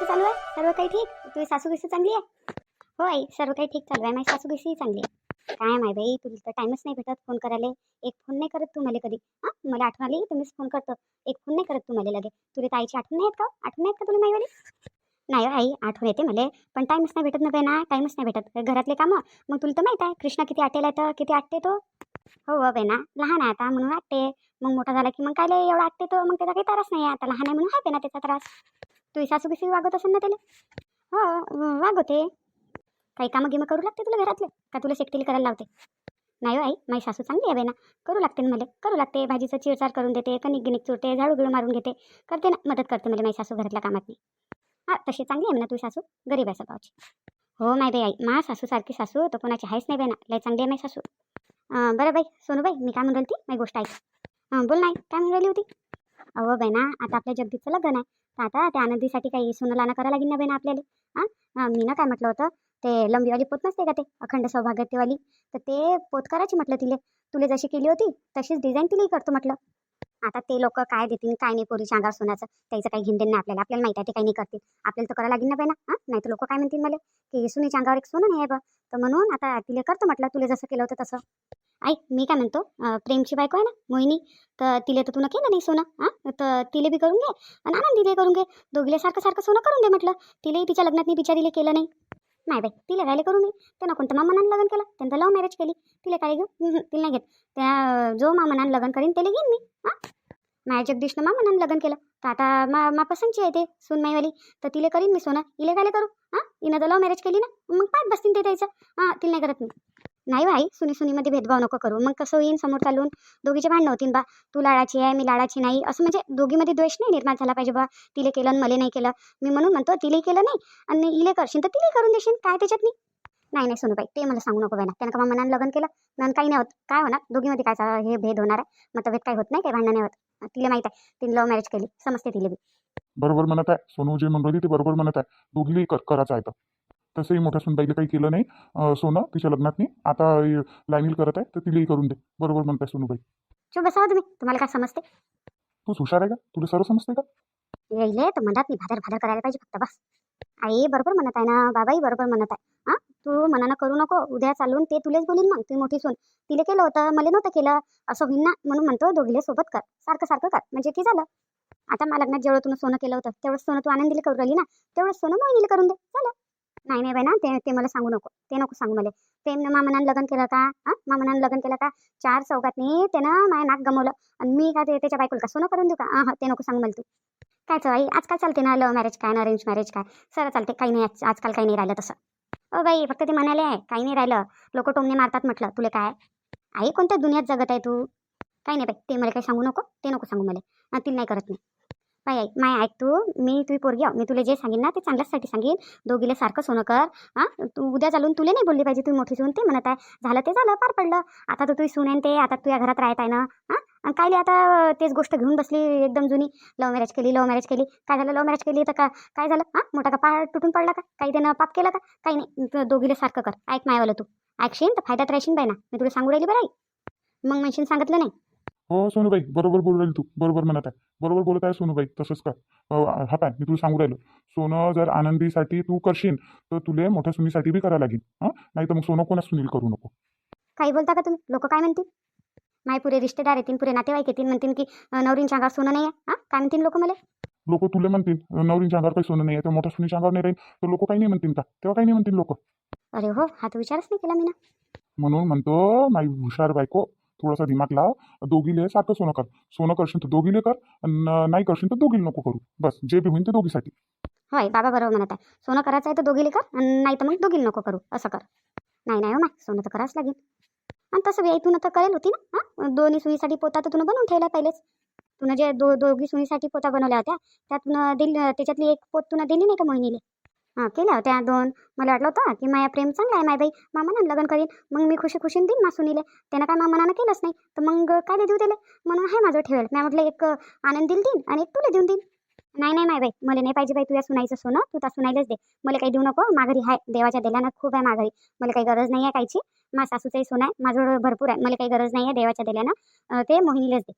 कसं चालू आहे. सर्व काही ठीक? तुझी सासू कशी चांगली आहे? हो आई सर्व काही ठीक चालू आहे. माझी सासू कशीही चांगली आहे. काय माय बाई तुला तर टाईमच नाही भेटत फोन करायला. एक फोन नाही करत तू मला कधी. हां? मला आठवण आली तर मीच फोन करतो. एक फोन नाही करत तू मला लगे तुला तर आईची आठवण नाही का? आठवण नाही का तुला माईवाली नाही हो आई आठवण येते मला. पण टाईमच नाही भेटत ना बाई ना टाईमच नाही भेटत. घरातले कामं? मग तुला तर माहीत आहे कृष्णा किती आटेला तर किती आटते तो? हो हो लहान आहे आता म्हणून वाटते मग मोठा झाला की मग काय एवढा आटते तो? मग त्याचा काही त्रास नाही आता लहान आहे म्हणून आहे ना त्याचा त्रास. तुझी सासू कशी वागत असेल ना त्याला? हो वागवते. काही कामं गिमं करू लागते तुला घरातले? का तुला शेकटील करायला लावते? नाही हो आई माझी सासू चांगली आहे ना करू लागते ना मला करू लागते. भाजीचं चिरचार करून देते कणिक गिनिक चुरते झाडू गिळू मारून घेते. करते ना मदत करते मला माझी सासू घरातल्या कामात नाही हां तशी चांगली आहे म्हणा तुझी सासू गरीब आहे स्वभावची. हो माय बाई आई मा सासू सारखी सासू तर कोणाची आहेच नाही बाई ना लय चांगली आहे माझी सासू. बरं बाई सोनू बाई मी काय म्हणून ती माझी गोष्ट ऐक. बोल नाही काय म्हणून राहिली होती? अहो बाई आता आपल्या जगदीचं लग्न आहे. तर आता त्या आनंदीसाठी काही सोनं लाना करायला लागेल ना बाई आपल्याला. हां? मी ना काय म्हटलं होतं ते लंबीवाली पोत नसते का ते? अखंड सौभाग्यतेवाली. तर ते पोत करायची म्हटलं तिले. तुले जशी केली होती तशीच डिझाईन तिलाही करतो म्हटलं. आता ते लोक काय देतील काय नाही पोरीच्या अंगावर सोन्याचं. त्याचं काही घेणं नाही आपल्याला. आपल्याला माहिती आहे ते काही नाही करतील. आपल्याला तर करायला लागेल ना बहिणा? हां? नाही तर लोक काय म्हणतील मला? की सुनीच्या अंगावर एक सोनं नाही आहे बा. तर म्हणून आता तिले करतो म्हटलं. तुला जसं केलं होतं तसं. ऐक मी काय म्हणतो? प्रेमची बायको आहे ना मोहिनी तर तिले तर तुला केलं नाही सोनं हां? तर तिले बी करून घे आणि आनंदीले करून घे. दोघीले सारखं सारखं सोनं करून दे म्हटलं. तिलाही तिच्या लग्नात मी बिचारीले केलं नाही. नाही बाई तिला राहिले करू मी त्यांना कोणतं मामानानं लग्न केलं? त्यांना लव्ह मॅरेज केली. तिला काय घेऊ? तिला नाही घेत. त्या जो मामानानं लग्न करीन त्याला घेईन मी हां? माझ्या जगदीशनं मामानानं लग्न केलं. तर आता मा मा पसंतची आहे ते सुनमाईवाली. तर तिला करीन मी सोनं. इले काय करू हां? हिनं तर लव्ह मॅरेज केली ना? मग पाच बसतील ते त्याचं हां तिला नाही करत मी. नाही भाई सुनी सुनीमध्ये भेदभाव नको करू. मग कसं होईन समोर चालून? दोघीचे भांडणं होतीन बा. तू लाडाची आहे मी लाडाची नाही. असं म्हणजे दोघीमध्ये द्वेष नाही निर्माण झाला पाहिजे बा तिले केलं आणि मला नाही केलं. मी म्हणून म्हणतो तिले केलं नाही आणि इले करशील तर तिले करून देशील. काय त्याच्यात मी? नाही नाही सोनूबाई ते मला सांगू नको ना त्यानं का मनानं लग्न केलं? नंतर काही नाही होत. काय होणार? दोघीमध्ये काय हे भेद होणार आहे? मतभेद काही होत नाही काही भांडण नाही होत. तिला माहीत आहे. तिने लव्ह मॅरेज केली. समजते तिला बी. बरोबर म्हणत आहे. सोनू जे म्हणून ते बरोबर म्हणत आहे. दोघी करायचं आहे तर. तसंही मोठ्या सुनबाईला काही केलं नाही. सोनं तिच्या लग्नात नाही आता लाईनील करत आहे तर तिलाही करून दे. बरोबर म्हणत आहे सोनूबाई. चुप बसावं तुम्ही. तुम्हाला काय समजते? तू हुशार आहे का? तुला सर्व समजते का? येईल तर म्हणतात मी भादर भादर करायला पाहिजे फक्त बस. आई बरोबर म्हणत आहे ना बाबाही बरोबर म्हणत आहे. हां? तू मनानं करू नको. उद्या चालून ते तुलेच बोलीन मग. ती मोठी सून. तिला केलं होतं मला नव्हतं केलं. असं होईन ना म्हणून म्हणतो दोघीले सोबत कर. सारखं सारखं कर. म्हणजे की झालं? आता मला लग्नात जेवढं तुला सोनं केलं होतं तेवढं सोनं तू आनंदीला करू राहिली ना तेवढं सोनं मोहिनीला करून दे. झालं. नाही नाही बहिणा ते ते मला सांगू नको. ते नको सांगू मला. ते मामनानं लग्न केलं का? हां मामनानं लग्न केलं का? चार चौकातनी त्यानं माय नाक गमवलं. आणि मी का ते त्याच्या बायकोला का सोनं करून देऊ का? हां ते नको सांगू मला तू. काय आई आजकाल चालते ना लव्ह मॅरेज काय ना अरेंज मॅरेज काय? सरळ चालते काही नाही आज- आजकाल काही नाही राहिलं तसं. ओ बाई फक्त ते म्हणाले आहे काही नाही राहिलं. लोक टोमणे मारतात म्हटलं तुला काय? आई कोणत्या दुनियात जगत आहे तू? काही नाही बाई ते मला काही सांगू नको ते नको सांगू मला. तिला नाही करत नाही पाय ऐक माय ऐक तू. मी तुझी पोरगी आहो. मी तुला जे सांगेन ना ते चांगल्याचसाठी सांगेन. दोघीला सारखं सोनं कर हां? तू उद्या चालून तुला नाही बोलली पाहिजे तू मोठी सून ते म्हणत आहे. झालं ते झालं पार पडलं. आता तर तुझी सून आहे ते आता तुझ्या घरात राहत आहे ना हां? काय आता तेच गोष्ट घेऊन बसली एकदम जुनी. लव्ह मॅरेज केली लव्ह मॅरेज केली. काय झालं लव्ह मॅरेज केली तर का काय झालं हां? मोठा का पाय तुटून पडला का? काही त्यानं पाप केलं का? काही नाही. तू सारखं कर. ऐक मायवालं तू. ऐकशील तर फायद्यात राहशील बाई ना. मी तुला सांगू राहिली बरं आई? मग म्हणशील सांगितलं नाही. हो सोनूबाई बरोबर बोलू राहिली तू. बरोबर म्हणत आहे. बरोबर बोलत आहे सोनूबाई तसंच कर. हा पाय मी तुला सांगू राहिलो. सोनं जर आनंदीसाठी तू करशील तर तुला मोठ्या सुनीसाठी बी करायला लागेल. हां? नाही तर मग सोनं कोणाच सुनील करू नको. काही बोलता का तुम्ही? लोक काय म्हणतील? माय पुरे रिश्तेदार येतील पुरे नातेवाईक येतील म्हणतील की नवरींच्या अंगावर सोनं नाही आहे हां? काय म्हणतील लोक मला? लोक तुला म्हणतील नवरींच्या अंगावर काही सोनं नाही आहे तर मोठ्या सुनीच्या अंगावर नाही राहील तर लोक काही नाही म्हणतील का? तेव्हा काही नाही म्हणतील लोक. अरे हो हा तर विचारच नाही केला मी ना म्हणून म्हणतो माई हुशार बायको थोडासा दिमाग लाव दोघीले सारखं सोनं कर. सोनं करशील तर दोघीले कर अन् नाही करशील तर दोघीला नको करू. बस जे बी होईल ते दोघीसाठी. होय बाबा बरोबर म्हणत आहे. सोनं करायचं आहे तर दोघीले कर नाही तर मग दोघीला नको करू. असं कर. नाही नाही हो माय सोनं तर करावंच लागेल. आणि तसं बी तू तर करेल होती ना हां? दोन्ही सुईसाठी पोता तर तुनं बनवून ठेवला पहिलेच. तुनं जे दो दोघी सुईसाठी पोता बनवल्या होत्या त्यातून दिली त्याच्यातली एक पोत तुनं दिली नाही का मोहिनीले? हां केल्या होत्या दोन. मला वाटलं होतं की माया प्रेम चांगला आहे माय बाई. मामानं लग्न करीन. मग मी खुशी खुशीन देईन मा सुनीले त्यानं काय मामानं केलंच नाही. तर मग काय देऊ त्याला? म्हणून आहे माझं ठेवेल. मी म्हटलं एक आनंदील देईन आणि एक तुला देऊन देईन. नाही नाही माय बाई. मला नाही पाहिजे बाई तुझ्या सुनाईचं सोनं. तू त्या सुनाईलाच दे. मला काही देऊ नको. माघारी आहे देवाच्या दिल्यानं खूप आहे माघारी. मला काही गरज नाही आहे कायची मा सासूचंही सोनं आहे. माझं भरपूर आहे. मला काही गरज नाही आहे देवाच्या दिल्यानं ते मोहिनीलाच दे.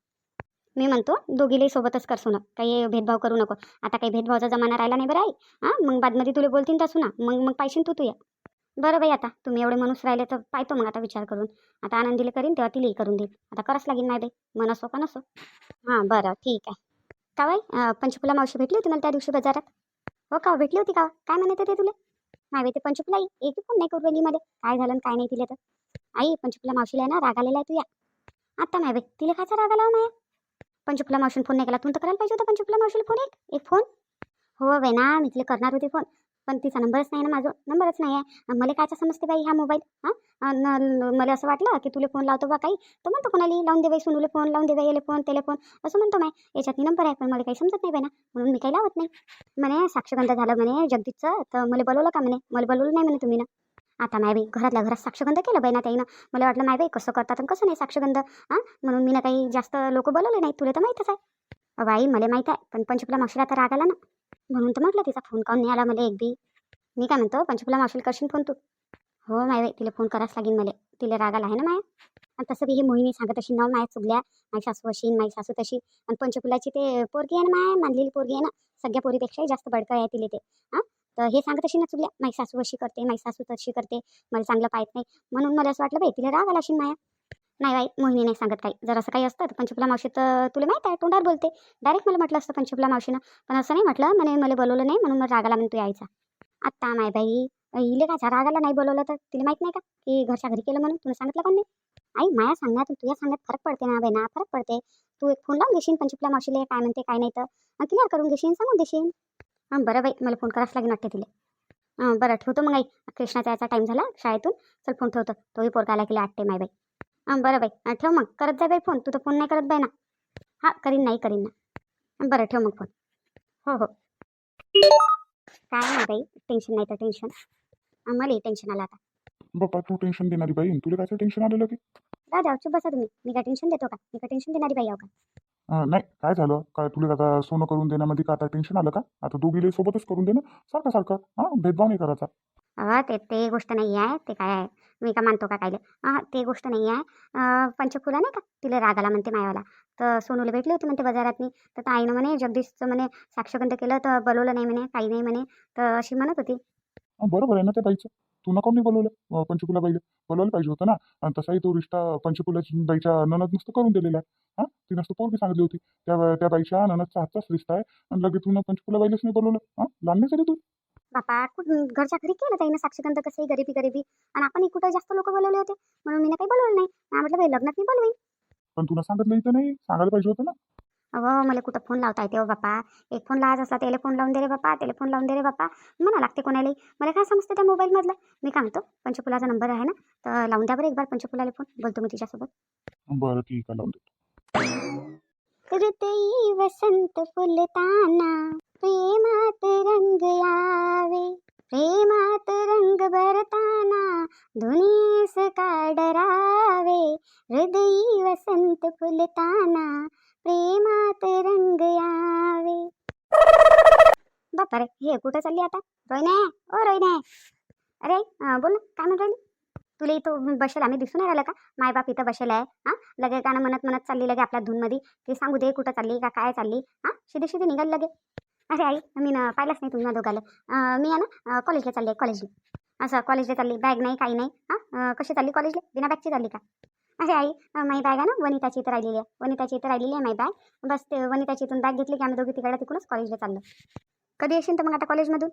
मी म्हणतो दोघीलाही सोबतच कर सुना. काही भेदभाव करू नको. आता काही भेदभावाचा जमाना राहिला नाही बरं आई. हां मग बादमध्ये तुला बोलतीन तर सुना मग मग पाहिशीन तू तू या बरं बाई आता तुम्ही एवढे माणूस राहिले तर पाहतो मग आता विचार करून. आता आनंदीला करीन तेव्हा तिलाही करून देईन. आता करावंच लागेल नाही बाई. मन असो का नसो. हां बरं ठीक आहे. का बाई अं, पंचकुला मावशी भेटली होती मला त्या दिवशी बाजारात? हो का हो, भेटली होती का हो? काय म्हणत होते तुला? नाही बाई ते पंचकुला आई एक पण नाही करू राहिली मध्ये काय झालं काय नाही तिला तर? आई पंचकुला मावशीला आहे ना राग आलेला आहे तू या आता नाही बाई तिला खायचा राग आला हो माया? पंचुपला मावशीन फोन नाही केला. तुम्ही तर करायला पाहिजे होता पंचुपला मावशीला फोन एक. एक फोन? हो बाई ना मी तिला करणार होते फोन. पण तिचा नंबरच नाही ना माझं. नंबरच नाही आहे. मला कायचा समजते बाई हा मोबाईल? हां? मला असं वाटलं की तुला फोन लावतो बा काही. तर म्हणतो कोणाला लावून दे बाई सुनूले फोन लावून दे बाई याले फोन त्याला फोन. असं म्हणतो माय. याच्यात नंबर आहे पण मला काही समजत नाही बाई ना म्हणून मी काही लावत नाही. म्हणे साक्षगंध झालं म्हणे जगदीशचं. तर मला बोलवलं का म्हणे? मला बोलवलं नाही म्हणे तुम्ही ना. आता माय बाई घरातल्या घरात साक्षगंध केलं बाई ना त्याईनं. मला वाटलं माय बाई कसं करतात आणि कसं नाही साक्षगंध हां म्हणून मी ना काही जास्त लोक बोलवले नाही तुला तर माहीतच आहे. बाई मला माहीत आहे पण पंचकुला मावशीला तर राग आला ना. म्हणून तर म्हटलं तिचा फोन काऊन नाही आला मला एक बी. मी काय म्हणतो पंचकुला मावशीला करशील फोन तू? हो माय बाई तिला फोन करावंच लागेल मला. तिला राग आला आहे ना माया? आणि तसं बी ही मोहिनी सांगत अशी नाव माया चुकल्या माझी सासू अशी माझी सासू तशी. आणि पंचकुलाची ते पोरगी आहे ना माया मानलेली पोरगी आहे ना? सगळ्या पोरीपेक्षाही जास्त बडकं आहे तिला ते हां तर हे सांगत अशी ना चुकल्या माझी सासू अशी करते माझी सासू तशी करते मला चांगलं पाहत नाही. म्हणून मला असं वाटलं बाई तिला राग आला अशी माया. नाही बाई मोहिनी नाही सांगत काही जर असं काही असतं तर पंचफुला मावशी तर तुला माहीत आहे तोंडावर बोलते. डायरेक्ट मला म्हटलं असतं पंचफुला मावशीनं पण असं नाही म्हटलं म्हणे मला बोलवलं नाही म्हणून मला रागाला म्हणून तू यायचा. आत्ता माय बाई इले काय रागाला नाही बोलवलं तर तिला माहीत नाही का की घरच्या घरी केलं म्हणून? तुला सांगितलं पण नाही आई माया सांगण्यात तुझ्या सांगण्यात फरक पडते ना ना फरक पडते. तू एक फोन लावून घेशील पंचफुला मावशीला काय म्हणते काय नाही तर. क्लिअर करून घेशील सांगून देशील हां बरं बाई मला फोन करावंच लागेल वाटते तिला. हां बरं ठेवतो मग आई. कृष्णाचा याचा टाईम झाला शाळेतून. चल फोन ठेवतो. तोही पोरगा आला की आटते माय बाई. हां बरं बाई. ठेव मग. करत जाय बाई फोन. तू तर फोन नाही करत बाई ना. हां करीन नाही करीन ना. बरं ठेव मग फोन. हो हो. काय नाही बाई टेन्शन नाही तर टेन्शन आम्हालाही टेन्शन आलं आता. बाप्पा तू टेन्शन देणारी बाई. तुला काय टेन्शन आलेलं की द्या चुप बसा तुम्ही. मी काय टेन्शन देतो का? मी काय टेन्शन देणारी बाई आहो का? अं, नाही काय झालं? काय तुला आता सोनं करून देण्यामध्ये का आता टेन्शन आलं का? आता दोघीले सोबतच करून दे ना सारखं सारखं हां? भेदभाव नाही करायचा. अहो ते ते गोष्ट नाही आहे. ते काय आहे? मी का मानतो का कायले? हां ते गोष्ट नाही आहे. अं, पंचफुला नाही का? तिला रागाला म्हणते मायावाला. तर सोनूला भेटली होती म्हणते बाजारातनी. तर आईनं म्हणे जगदीशचं म्हणे साक्षगंध केलं तर बोलवलं नाही म्हणे काही नाही म्हणे. तर अशी म्हणत होती. अं, बरोबर आहे ना त्या बाईचं तू नका नाही बोलवलं पंचकुला बाईला. बोलवायला पाहिजे होतं ना. आणि तसाही तो रिश्ता पंचकुलाची बाईच्या ननद नुसतं करून दिलेला आहे. हां? ती नसतं पोरगी सांगितली होती. त्या त्या बाईच्या ननदचा हातचाच रिश्ता आहे. आणि लगेच तुला पंचकुला बाईलाच नाही बोलवलं. हां? लहान नाही तू. बापा कुठं घरच्या घरी केलं ताईनं साक्षगंध कसंही गरिबी गरिबी. आणि आपण कुठं जास्त लोक बोलवले होते. म्हणून मी काही बोलवलं नाही. मी म्हटलं बाई लग्नात मी बोलवीन. पण तुला सांगितलं इथं नाही. सांगायला पाहिजे होतं ना. अहो मला कुठं फोन लावता येते हो बापा एक फोन लावायचा असला त्याला फोन लावून दे रे बापा त्याला फोन लावून दे रे बापा म्हणा लागते कोणालाही मला काय समजते त्या मोबाईलमधलं मी म्हणतो पंचफुलाचा नंबर आहे ना? तर लावून द्या बरं एक बार पंचफुलाला फोन बोलतो मी तिच्यासोबत. बरं ठीक आहे लावून देतो. हृदयी वसंत फुलताना प्रेमात रंग यावे. प्रेमात रंग भरताना दुनियेस का डरावे हृदयी वसंत फुलताना प्रेमात रंग यावे. बापा रे हे कुठं चालली आता? रोहिणे ओ रोहिणे. अरे बोल ना काय म्हणून राहिली? तुला इथं बसेल आम्ही दिसून राहिलं का? मायबाप इथं बसेल आहे हां? लगे गाणं म्हणत म्हणत चालली लगे आपल्या धूनमध्ये. की सांगू दे कुठं चालली का काय चालली हां? शिधी शिधी निघाल लगे. अरे आई मी ना पाहिलंच नाही तुम्ही दोघाला. मी आहे ना कॉलेजला चालली आहे कॉलेजला. असं कॉलेजला चालली बॅग नाही काही नाही हां? कशी चालली कॉलेजला? बिना बॅगची चालली का? अरे आई अं, बॅग आहे ना वनिताची इथं राहिलेली आहे. वनिताची इथं राहिलेली आहे माझी बॅग बस ते वनिताची इथून बॅग घेतली की आम्ही दोघी तिकडे तिकडूनच कॉलेजला चाललो. कधी येशील तर मग आता कॉलेजमधून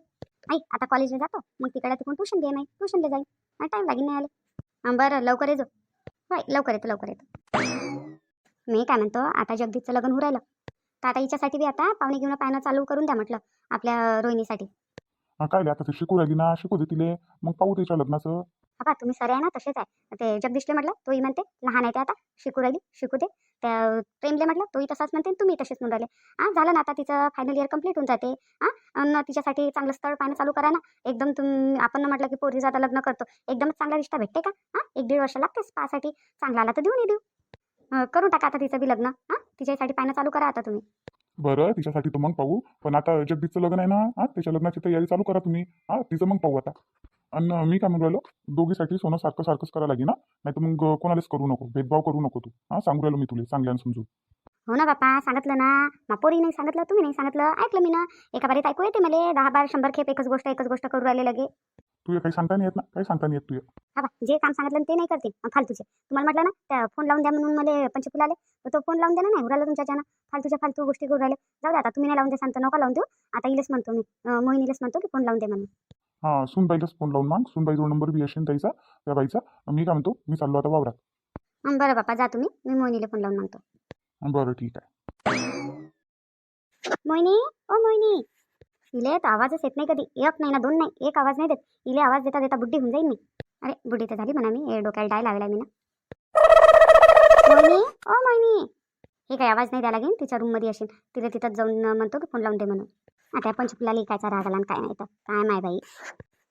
आई आता कॉलेजला जातो. मग तिकडे तिकडून ट्यूशन घे नाही ट्यूशनला जाईल टाईम लागेल नाही आले बरं लवकर येजो बाय लवकर येतो लवकर येतो. मी काय म्हणतो आता जगदीतचं लग्न होऊ राहिलं. तर आता हिच्यासाठी बी आता पाहुणे घेऊन पाहणं चालू करून द्या म्हटलं आपल्या रोहिणीसाठी. काय आता ते शिकू राहिली ना शिकू दे तिले. मग पाहू तिच्या लग्नाचं. बाबा तुम्ही सर आहे ना तसेच आहे. ते जगदीशले म्हटलं तोही म्हणते लहान आहे ते आता शिकू राहिली शिकू दे. त्या प्रेमले म्हटलं तोही तसाच म्हणते तुम्ही तसेच म्हणून राहिले. हां झालं ना आता तिचं फायनल इयर कंप्लीट होऊन जाते. हां तिच्यासाठी चांगलं स्थळ पाहणं चालू करा ना. एकदम तुम आपण म्हटलं की पोरीचं आता लग्न करतो. एकदमच चांगला रिश्ता भेटते का? हां एक दीड वर्ष लागतेच पासाठी चांगला आला तर देऊन देऊ. करू करून टाका आता तिचं बी लग्न. हां तिच्यासाठी पाहणं चालू करा आता तुम्ही. बरं तिच्यासाठी तर मग पाहू. पण आता जगदीशचं लग्न आहे ना? हां त्याच्या लग्नाची तयारी चालू करा तुम्ही. हां तिचं मग पाहू आता. आणि मी काय म्हणून राहिलो? दोघीसाठी सोनं सारखं सारखंच करायला लागेल ना? नाही तर मग कोणालाच करू नको. भेदभाव करू नको तू. हां सांगू राहिलो मी तुला चांगल्यानं समजू हो ना बापा सांगितलं ना. मा पोरी नाही सांगितलं तुम्ही नाही सांगितलं. ऐकलं मी ना. एका बारीत ऐकू येते मला. दहा बार शंभर खेप एकच गोष्ट एकच गोष्ट करू राहिले लगे. तुझे काही सांगता नाही येत ना? काही सांगता नाही येत तुझे हा. बा जे काम सांगितलं ते नाही करते अन् फालतूचे. तुम्हाला म्हटलं ना त्या फोन लावून द्या म्हणून मला पंचकुला आले. तर तो फोन लावून द्या ना नाही उराला तुमच्या ज्यानं. फालतूच्या फालतू गोष्टी करू राहिले. जाऊ दे आता तुम्ही नाही लावून दे सांगतो. नका लावून देऊ. आता इलेच म्हणतो मी. अं, मोहिनीलाच म्हणतो की फोन लावून दे म्हणून. हां सुनबाईलाच फोन लावून माग. सुनबाईचा नंबर बी असेल त्याचा त्या बाईचा. मी काय म्हणतो मी चाललो आता वावरात. हं, बरं बापा जा तुम्ही. मी मोहिनीला फोन लावून म्हणतो बरं ठीक आहे. मोहिनी ओ मोहिनी. इले तर आवाजच येत नाही कधी. एक नाही ना दोन नाही. एक आवाज नाही देत. इले आवाज देता देता बुड्डी होऊन जाईन मी. अरे बुड्डी तर झाली म्हणा मी. हे डोक्याला डाय लावला मी ना मोहिनी ओ मोहिनी. हे काय आवाज नाही द्यायला लागेल. तिच्या रूममध्ये असेल. तिला तिथं जाऊन म्हणतो की फोन लावून दे म्हणून. आता पंचकुला लिकायचा राग आला आणि काय नाही तर. काय माय बाई?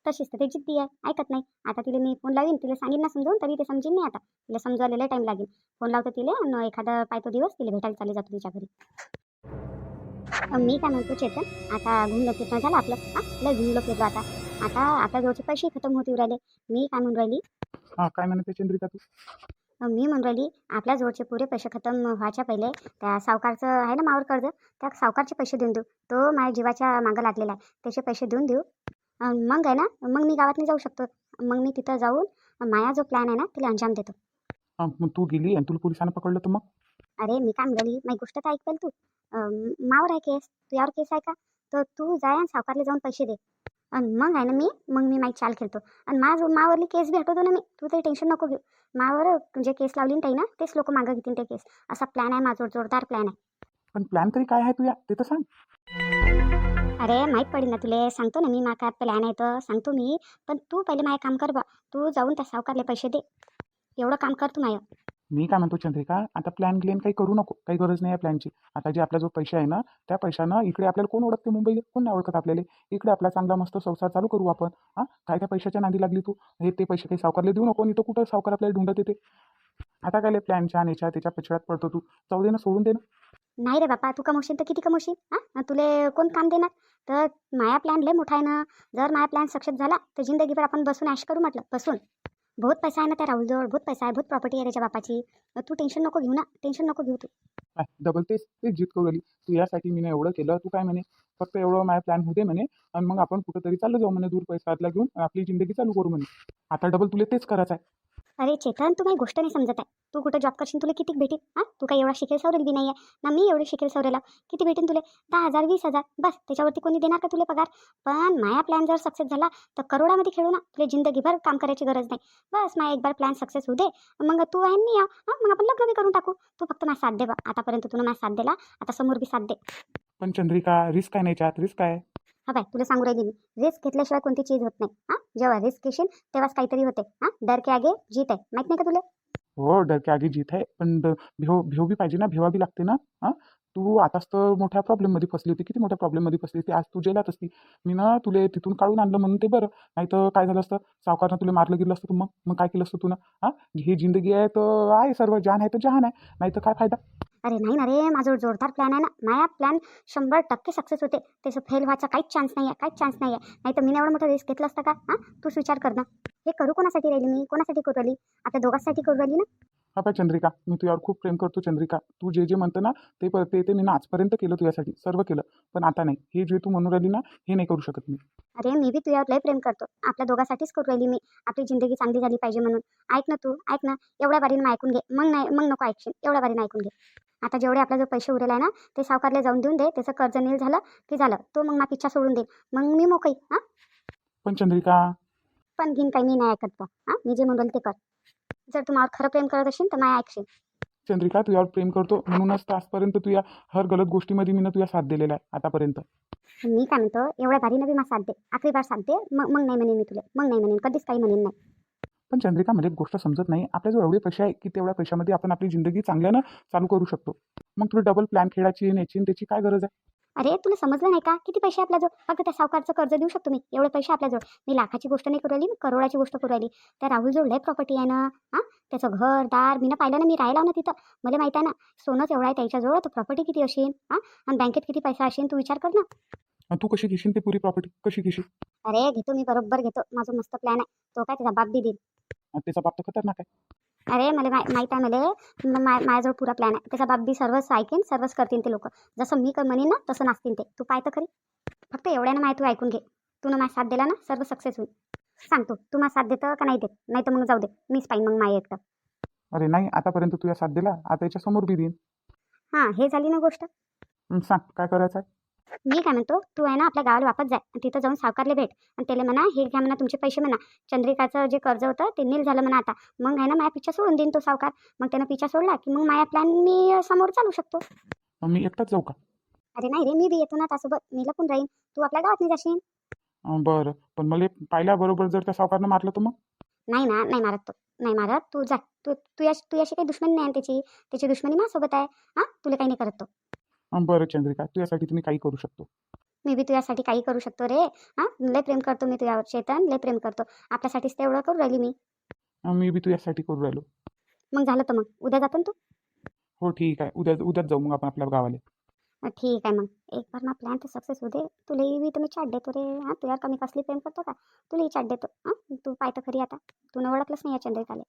तशीच तर ते जिद्दी आहे. ऐकत नाही. आता तिला मी फोन लावीन. तिला सांगेन ना समजावून तरी ते समजेन नाही आता. तिला समजवायला टाईम लागेल. फोन लावतो तिला आणि एखादा पाहतो दिवस तिला भेटायला चालले जातो तिच्या घरी. मी काय म्हणतो चेतन आता घुमलं फिरणं झालं आपलं. हा लय घुमलं फिरलं आता. आता आपल्या जवळचे पैसे खतम होते राहिले. मी काय म्हणून राहिली? हा काय म्हणते चंद्रिका तू? मी म्हणून राहिली आपल्या जवळचे पुरे पैसे खतम व्हायच्या पहिले त्या सावकारचं आहे ना मावर कर्ज? त्या सावकारचे पैसे देऊन देऊ. तो माझ्या जीवाच्या मागं लागलेला आहे. त्याचे पैसे देऊन देऊ. मग आहे ना मग मी गावात नाही जाऊ शकतो. मग मी तिथं जाऊन माझा जो प्लॅन आहे ना तिला अंजाम देतो. मग तू गेली आणि तुला पोलिसांना पकडलं तर मग? अरे मी काय म्हणाली माझी गोष्ट तर ऐकल तू. मावर आहे केस. तुझ्यावर केस आहे का? तर तू जाय आणि सावकारला जाऊन पैसे दे. आणि मग आहे ना मी मग मी माझी चाल खेळतो. आणि माझ मावरली केस बी हटवतो ना मी. तू ते टेन्शन नको घेऊ. मावर जे केस लावली ना ताई ना तेच लोक मागं घेतील ते केस. असा प्लॅन आहे माझा जोरदार प्लॅन आहे. पण प्लॅन तरी काय आहे तुझ्या? ते तर सांग. अरे माहीत पडेल ना तुले. सांगतो ना मी मा काय प्लॅन आहे तर सांगतो मी. पण तू पहिले माझं काम कर बा. तू जाऊन त्या सावकारले पैसे दे. एवढं काम कर तू माझं मी काय म्हणतो चंद्रिका आता प्लॅन ग्लेन काही करू नको काही गरज नाही आहे प्लॅनची आता जे आपला जो पैसे आहे ना त्या पैशानं इकडे आपल्याला कोण ओळखते? मुंबईला कोण नाही ओळखत आपल्याला? इकडे आपला चांगला मस्त संसार चालू करू आपण. हां? काय त्या पैशाच्या नादी लागली तू? हे ते पैसे काही सावकारला देऊ नको नाही तर कुठं सावकार आपल्याला ढुंढत येते? आता काय प्लॅनच्या आणि याच्या त्याच्या पिछड्यात पडतो तू. जाऊ दे ना सोडून दे ना. नाही रे बापा तू कमवशील तर किती कमवशील? हां? तुले कोण काम देणार? तर माया प्लॅन लय मोठा आहे ना. जर माया प्लॅन सक्सेस झाला तर जिंदगीभर आपण बसून ॲश करू म्हटलं बसून. बहुत पैसा आहे ना त्या राहुलजवळ बहुत पैसा आहे बहुत प्रॉपर्टी आहे त्याच्या बापाची. तू टेन्शन नको घेऊ ना टेन्शन नको घेऊ तू. काय? डबल तेच तेच जित करू राहिली. तू यासाठी मी एवढं केलं तू काय म्हणे? फक्त एवढं माझा प्लॅन होते म्हणे. आणि मग आपण कुठंतरी चाललं जाऊ म्हणे दूर पैसा घेऊन आणि आपली जिंदगी चालू करू म्हणे. आता डबल तुला तेच करायचं आहे अरे चेतन तू काही गोष्ट नाही समजत आहे. तू कुठं जॉब करशील तुला किती भेटेल? हां? तू काही एवढा शिकेल सवरेल बी नाही आहे ना मी एवढे शिकेल सवरेला किती भेटेल तुले? दहा हजार वीस हजार. बस त्याच्यावरती कोणी देणार का तुला पगार? पण माया प्लॅन जर सक्सेस झाला तर करोडामध्ये खेळू ना. तुला जिंदगीभर काम करायची गरज नाही. बस माझा एक बार प्लॅन सक्सेस होऊ दे. मग तू आहे मी हां मग आपण लग्न बी करून टाकू. तू फक्त माझा साथ दे बा. आतापर्यंत तुला माझा साथ दिला. आता समोर बी साथ दे. पण चंद्रिका रिस्क आहे नाही याच्यात? रिस्क आहे? हा बाय तुला सांगू राहिली मी. रिस्क घेतल्याशिवाय कोणती चीज होत नाही. हा जेव्हा रिस्क घेशील तेव्हाच काहीतरी होते. हा डर के आगे जीत आहे. माहीत नाही का तुला? हो डर के आगे जीत आहे. पण भेव भेव बी पाहिजे ना भेवा बी लागते ना. हा तू आताच तर मोठ्या प्रॉब्लेममध्ये फसली होती. किती मोठ्या प्रॉब्लेममध्ये फसली होती. आज तू जेलात असती. मी ना तुले तिथून काढून आणलं म्हणून ते बरं. नाही तर काय झालं असतं? सावकारनं तुला मारलं गेलं असतं तू मग? मग काय केलं असतं तू ना? हां ही जिंदगी आहे तर आहे सर्व जान आहे तर जहान आहे. नाही तर काय फायदा? अरे नाही ना रे माझं जोरदार प्लॅन आहे ना. माझा प्लॅन शंभर टक्के सक्सेस होते. त्याचं फेल व्हायचा काहीच चान्स नाही आहे काहीच चान्स नाही आहे नाही तर मी एवढं मोठं रिस्क घेतलं असता का? हां? तूच विचार कर ना. हे करू कोणासाठी राहिली मी? कोणासाठी करू राहिली? आपल्या दोघांसाठी करू राहिली ना? हा पाय चंद्रिका मी तुझ्यावर खूप प्रेम करतो चंद्रिका. तू जे जे म्हणतं ना ते प- ते ते मी ना आजपर्यंत केलं तुझ्यासाठी सर्व केलं. पण आता नाही. हे जे तू म्हणून राहिली ना हे नाही करू शकत मी. अरे मी बी तुझ्यावर लय प्रेम करतो. आपल्या दोघांसाठीच करू राहिली मी. आपली जिंदगी चांगली झाली पाहिजे म्हणून. ऐक ना तू ऐक ना. एवढ्या बारीनं ऐकून घे. मग नाही मग नको ऐकशील. एवढ्या बारीनं ऐकून घे. आता जेवढे आपला जो पैसे उरेल आहे ना ते सावकारला जाऊन देऊन दे. त्याचं कर्ज नील झालं की झालं. तो मग माझी इच्छा सोडून दे. मग मी मोकळी हां? पण चंद्रिका. पण घेईन काही मी नाही ऐकत बा हां? मी जे म्हणेल ते कर. जर तू खरं प्रेम करत असेल तर माझ्या ऐकशील. चंद्रिका तुझ्यावर प्रेम करतो. म्हणूनच आजपर्यंत तुझ्या हर गलत गोष्टीमध्ये मी ना तुझ्या साथ दिलेला आहे आतापर्यंत. मी काय म्हणतो एवढ्या भारीनं बी मला साथ दे. आखरी बार साथ दे. मग मग नाही म्हणेन मी तुला. मग नाही म्हणेन. कधीच काही म्हणेन नाही. पण चंद्रिका मला एक गोष्ट समजत नाही. आपल्याजवळ एवढे पैसे आहे की तेवढ्या पैशामध्ये आपण आपली जिंदगी चांगल्यानं चालू करू शकतो. मग तुला डबल प्लॅन खेळायची आणि याची आणि त्याची काय गरज आहे? अरे तुला समजलं नाही का? किती पैसे आपल्याजवळ? फक्त त्या सावकारचं कर्ज देऊ शकतो मी. एवढे पैसे आपल्याजवळ. मी लाखाची गोष्ट नाही करू राहिली मी करोडाची गोष्ट करू राहिली. त्या राहुलजवळ लय प्रॉपर्टी आहे ना हां? त्याचं घर दार मी ना पाहिलं ना मी राहिला ना तिथं. मला माहीत आहे ना सोनंच एवढं आहे त्याच्याजवळ तर प्रॉपर्टी किती असेल हां? आणि बँकेत किती पैसा असेल तू विचार कर ना. आणि तू कशी घेशील ती पुरी प्रॉपर्टी कशी घेशील? अरे घेतो मी बरोबर घेतो. माझं मस्त प्लॅन आहे. तो काय त्याचा बाप बी देईल. आणि त्याचा बाप तर खतरनाक आहे. अरे मला मा माहीत आहे मला. माझ्याजवळ पुरा प्लॅन आहे. त्याचा बाप बी सर्वच ऐकेन सर्वच करतील ते लोक. जसं मी म्हणेन ना तसं नाचतील ते. तू पाय तर खरी. फक्त एवढ्यानं माहिती तू ऐकून घे. तू माझा साथ दिला ना सर्व सक्सेस होईल. सांगतो तू माझा साथ देतं का नाही देत? नाही तर मग जाऊ दे. मीच पाहिन मग माय एकटं. अरे नाही. आतापर्यंत तुझ्या साथ दिला. आता याच्या समोर बी देईन. हां हे झाली ना गोष्ट. सांग. काय करायचं आहे मी काय म्हणतो तू आहे ना आपल्या गावाला वापस जाय आणि तिथं जाऊन सावकारले भेट आणि त्याला म्हणा हे घ्या म्हणा तुमचे पैसे म्हणा. चंद्रिकाचं जे कर्ज होतं ते नील झालं म्हणा आता. मग आहे ना माझ्या पिच्छा सोडून देईन तो सावकार. मग त्यानं पिच्छा सोडला की मग माझ्या प्लॅन मी समोर चालू शकतो. मी एकटाच जाऊ का? अरे नाही रे मी बी येतो ना त्यासोबत मी लपून राहीन. तू आपल्या गावात नाही जाशील बरं. पण मला पाहिल्याबरोबर जर त्या सावकारनं मारलं तर मग? नाही ना नाही मारत तो. नाही मारत. तू जा. तू तू याशी काही दुश्मनी नाही त्याची. त्याची दुश्मनी माझ्यासोबत आहे. हां? तुला काही नाही करत तो. बरं चंद्रिका तुझ्यासाठी तुम्ही काही करू शकतो. मी बी तुझ्यासाठी काही करू शकतो रे. हां? लय प्रेम करतो मी तुझ्यावर चेतन लय प्रेम करतो. आपल्यासाठीच ते एवढं करू राहिली मी. मी बी तुझ्यासाठी करू राहिलो. मग झालं तर मग. उद्या जातो ना तू? हो ठीक आहे. उद्या उद्याच जाऊ मग आपण आपल्या गावाला. अं, ठीक आहे मग. एक बार मग प्लॅन तर सक्सेस होऊ दे. तुलाही बी तर मी चाट देतो रे. हां? तुझ्या कमी कसली प्रेम करतो का? तुलाही चाट देतो. हां? तू पाय तर खरी आता. तू ओळखलंच नाही या चंद्रिकाले.